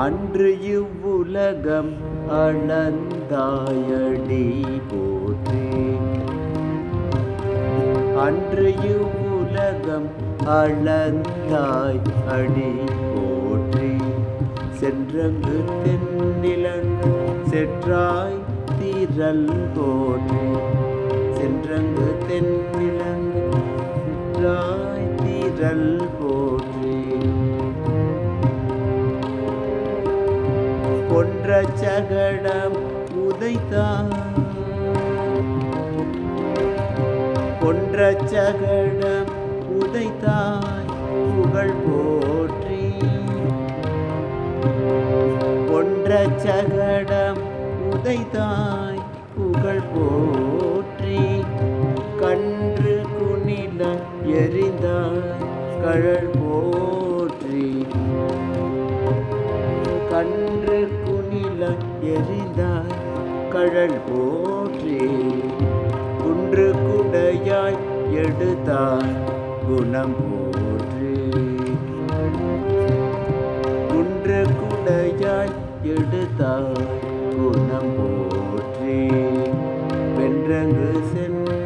அன்று இவ்வுலகம் அளந்தாயடி போற்றி. அன்று இவ்வுலகம் அளந்தாய் அடி போற்றி. சென்றங்கு தென்னிலங்கு செற்றாய் தீரல் போற்றி. சென்றங்கு தென்னிலங்கு செற்றாய் தீரல் போற்றி. கொன்ற சகடம் உதைத்தான். ஒன்ற சகடம் உதைத்தாய் புகழ் போற்றி. ஒன்ற சகடம் உதைத்தாய் புகழ் போற்றி. கன்று குனில எரிந்தாய் கழல் போற்றி. கன்று குனில எரிந்தாய் கழல் போற்றி. குன்று குடையாய் எடுத்தாய் குணம் போற்றி. குன்று குடையாய் எடுத்தாய் குணம் போற்றி. வென்றங்கு சென்று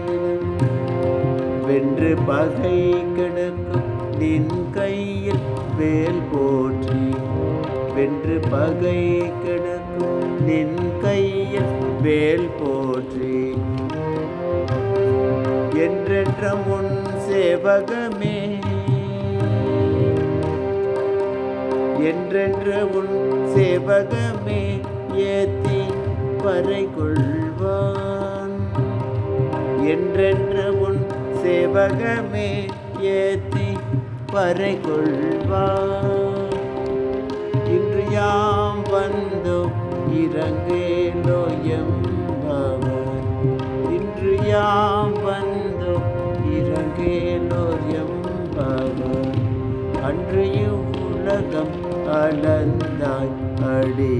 வென்று பகை கிடக்கும் நின் கையில் வேல் போற்றி. வென்று பகை கெடுக்கும் நின் கையில் வேல் போற்றி. என்றென்ற முன் சேவகமே. என்றென்று உன் சேவகமே ஏத்தி பறை கொள்வான். என்றென்ற உன் சேவகமே ஏத்தி பறை கொள்வான். இறங்கேலோ எம்பவர் இன்று யாம் வந்தோம் எம்பவர் அன்று உலகம் அளந்தாய் அடி.